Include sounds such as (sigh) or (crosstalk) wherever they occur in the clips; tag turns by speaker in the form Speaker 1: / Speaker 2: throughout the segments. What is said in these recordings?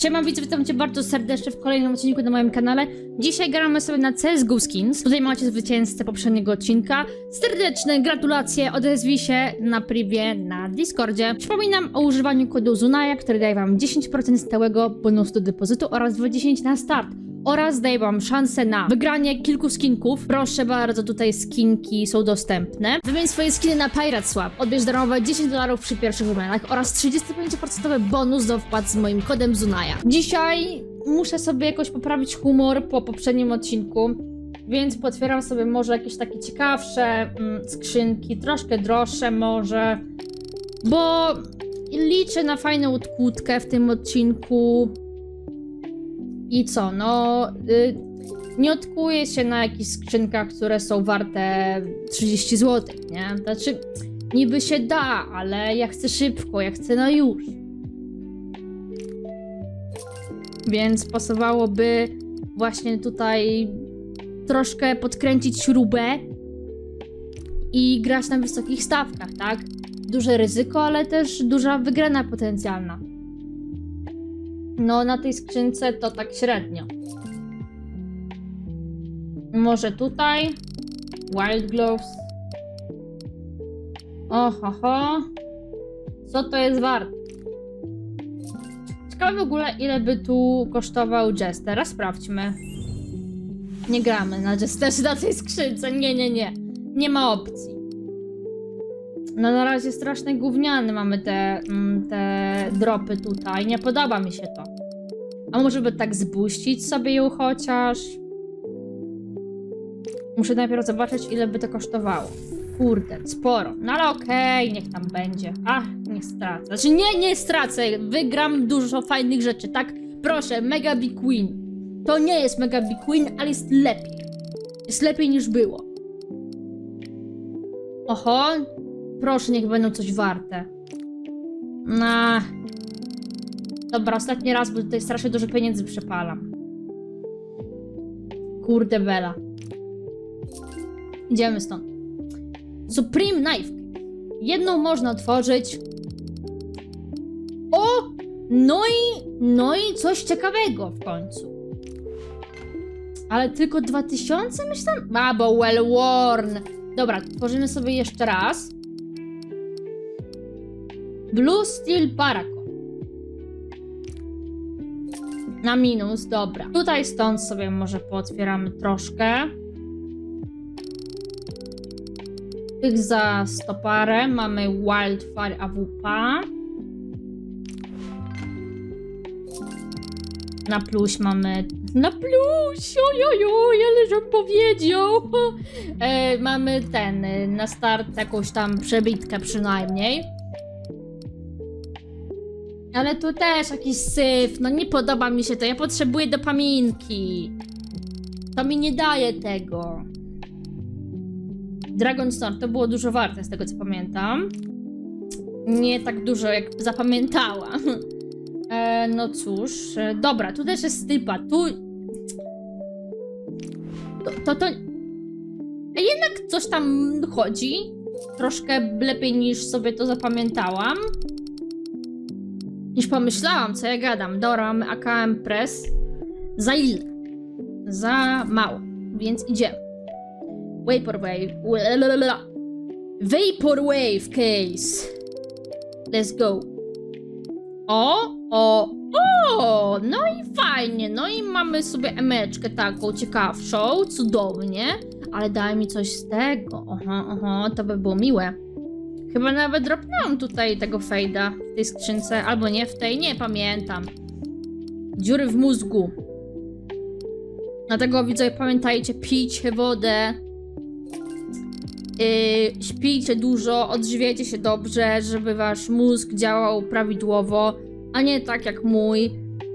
Speaker 1: Siema widzę, witam cię bardzo serdecznie w kolejnym odcinku na moim kanale. Dzisiaj gramy sobie na CSGO Skins. Tutaj macie zwycięzcę poprzedniego odcinka. Serdeczne gratulacje, odezwij się na privie na Discordzie. Przypominam o używaniu kodu ZUNAJA, który daje wam 10% stałego bonusu do depozytu oraz 20 na start. Oraz daje wam szansę na wygranie kilku skinków. Proszę bardzo, tutaj skinki są dostępne. Wymień swoje skiny na Pirate Swap. Odbierz darmowe 10 dolarów przy pierwszych wymianach oraz 35% bonus do wpłat z moim kodem ZUNAJA. Dzisiaj muszę sobie jakoś poprawić humor po poprzednim odcinku. Więc potwieram sobie może jakieś takie ciekawsze mm, skrzynki, troszkę droższe może, bo liczę na fajną kłódkę w tym odcinku. I co, no. Y, nie odkuję się na jakichś skrzynkach, które są warte 30 zł, nie? Znaczy, niby się da, ale ja chcę szybko, ja chcę na już. Więc pasowałoby właśnie tutaj troszkę podkręcić śrubę i grać na wysokich stawkach, tak? Duże ryzyko, ale też duża wygrana potencjalna. No, na tej skrzynce to tak średnio. Może tutaj? Wild Gloves. Oho, ho. Co to jest warte? Ciekawe w ogóle, ile by tu kosztował Jester. A Sprawdźmy. Nie gramy na Jesterze na tej skrzynce. Nie, nie, nie. Nie ma opcji. No na razie strasznie gówniane mamy te, mm, te dropy tutaj. Nie podoba mi się to. A może by tak zbuścić sobie ją chociaż? Muszę najpierw zobaczyć, ile by to kosztowało. Kurde, sporo. No ale okej, niech tam będzie. Ach, nie stracę. Znaczy nie, nie stracę. Wygram dużo fajnych rzeczy, tak? Proszę, Mega Big Queen. To nie jest Mega Big Queen, ale jest lepiej. Jest lepiej niż było. Oho, Proszę, niech będą coś warte. Na. Dobra, ostatni raz, bo tutaj strasznie dużo pieniędzy przepalam. Kurde bela. Idziemy stąd. Supreme Knife. Jedną można otworzyć. O! No i, no i coś ciekawego w końcu. Ale tylko 2000 myślę? A, bo well worn. Dobra, tworzymy sobie jeszcze raz. Blue Steel Paragon. Na minus, dobra. Tutaj stąd sobie może pootwieramy troszkę. Tych za stoparę mamy Wildfire AWP. Na pluś mamy... Na pluś! Ojojoj, ale żem powiedział! (laughs) E, mamy ten, na start jakąś tam przebitkę przynajmniej. Ale tu też jakiś syf, no nie podoba mi się to, ja potrzebuję dopaminki. To mi nie daje tego. Dragonstone to było dużo warte, z tego co pamiętam. Nie tak dużo, jak zapamiętałam. (laughs) E, no cóż, e, dobra, tu też jest typa, tu... To, to, to... A jednak coś tam chodzi. Troszkę lepiej niż sobie to zapamiętałam niż pomyślałam, co ja gadam. Dobra, mamy AKM Press. Za ile? Za mało, więc idziemy. Vaporwave. Vaporwave case. Let's go. O, o, o! No i fajnie, no i mamy sobie emeczkę taką ciekawszą, cudownie. Ale daj mi coś z tego. Oho, oho, to by było miłe. Chyba nawet dropnęłam tutaj tego fejda w tej skrzynce, albo nie w tej, nie pamiętam. Dziury w mózgu. Dlatego widzowie pamiętajcie, pijcie wodę. Yy, śpijcie dużo, odżywiajcie się dobrze, żeby wasz mózg działał prawidłowo, a nie tak jak mój.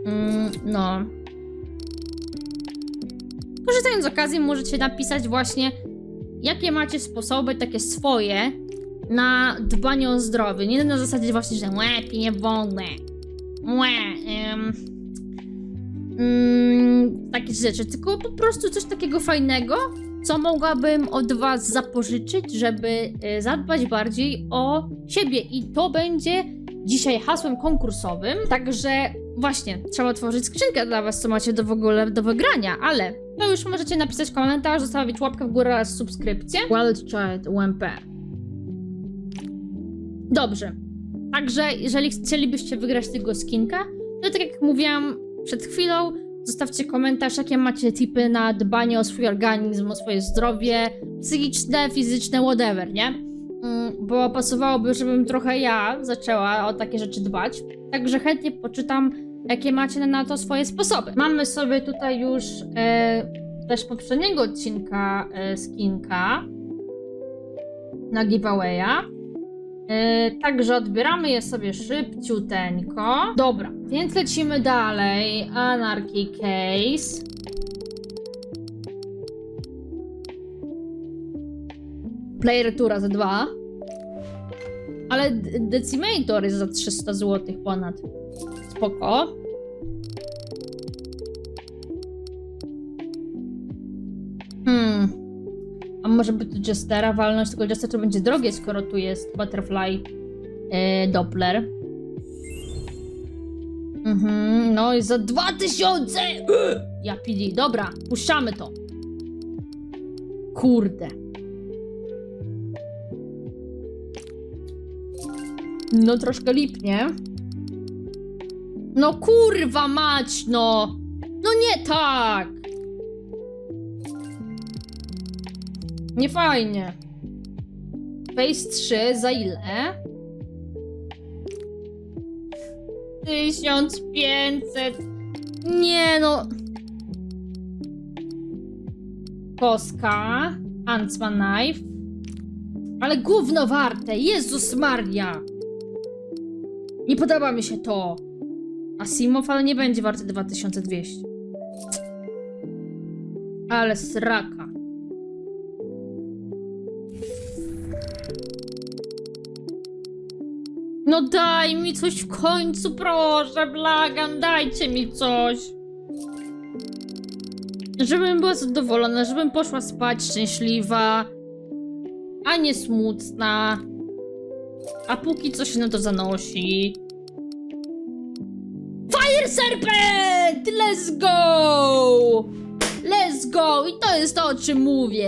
Speaker 1: Mm, no. Korzystając z okazji, możecie napisać właśnie, jakie macie sposoby, takie swoje, na dbanie o zdrowie. Nie na zasadzie właśnie, że łe, piję wodę. Łe, mm, takie rzeczy, tylko po prostu coś takiego fajnego, co mogłabym od was zapożyczyć, żeby y, zadbać bardziej o siebie. I to będzie dzisiaj hasłem konkursowym, także Właśnie, trzeba otworzyć skrzynkę dla was, co macie do w ogóle do wygrania, ale no już możecie napisać komentarz, zostawić łapkę w górę oraz subskrypcję. Wild Child UMP. Dobrze. Także, jeżeli chcielibyście wygrać tego skinka, to tak jak mówiłam przed chwilą, zostawcie komentarz, jakie macie tipy na dbanie o swój organizm, o swoje zdrowie psychiczne, fizyczne, whatever, nie? Mm, Bo pasowałoby, żebym trochę ja zaczęła o takie rzeczy dbać. Także chętnie poczytam, jakie macie na to swoje sposoby. Mamy sobie tutaj już e, też poprzedniego odcinka e, skinka na giveawaya. E, także odbieramy je sobie szybciuteńko. Dobra, więc lecimy dalej. Anarchy Case. Player Tura za 2. Ale Decimator jest za 300 zł ponad. Spoko. Hmm. Może by tu Jestera walnąć, tylko Jester to będzie drogie, skoro tu jest Butterfly e, Doppler. Mhm, no i za 2000! Ja PD, dobra, puszczamy to. Kurde. No troszkę lipnie. No kurwa mać, no! No nie tak! Nie fajnie. Phase 3 za ile? 1500. Nie no. Koska. Huntsman Knife. Ale gówno warte. Jezus Maria. Nie podoba mi się to. Asimov, ale nie będzie warte 2200. Ale sraka. No daj mi coś w końcu, proszę, blagam, dajcie mi coś. Żebym była zadowolona, żebym poszła spać szczęśliwa, a nie smutna. A póki co się na to zanosi. Fire Serpent! Let's go! Let's go! I to jest to, o czym mówię.